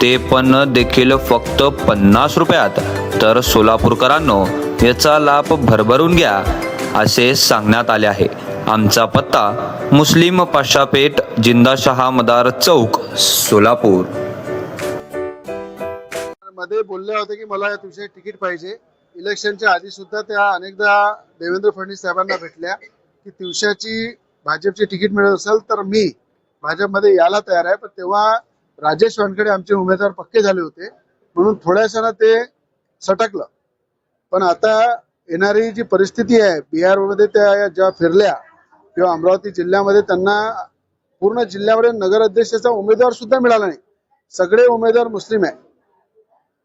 ते पण देखील फक्त पन्नास रुपयात. तर सोलापूरकरांनो याचा लाभ भरभरून घ्या असे सांगण्यात आले आहे. आमचा पत्ता मुस्लिम पाशापेठ जिंदाशहा मदार चौक सोलापूर. मध्ये बोलले होते की मला या तुमचे तिकीट पाहिजे. इलेक्शनच्या आधी सुद्धा त्या अनेकदा देवेंद्र फडणवीस साहेबांना भेटल्या की दिवसाची भाजपची तिकीट मिळत असेल तर मी भाजपमध्ये यायला तयार आहे. पण तेव्हा राजेश वानखेडे आमचे उमेदवार पक्के झाले होते. म्हणून थोड्याशानं ते सटकलं. पण आता येणारी जी परिस्थिती आहे बिहारमध्ये त्या ज्या फिरल्या किंवा अमरावती जिल्ह्यामध्ये त्यांना पूर्ण जिल्ह्यामध्ये नगर अध्यक्षाचा उमेदवार सुद्धा मिळाला नाही. सगळे उमेदवार मुस्लिम आहे.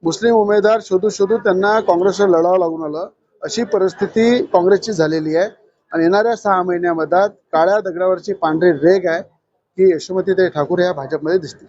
मुस्लिम उमेदवार शोधू शोधू त्यांना काँग्रेसवर लढावं लागून आलं. अशी परिस्थिती काँग्रेसची झालेली आहे. आणि येणाऱ्या सहा महिन्यामध्ये काळ्या दगडावरची पांढरी रेग आहे की यशोमती ठाकूर ह्या भाजपमध्ये दिसतील.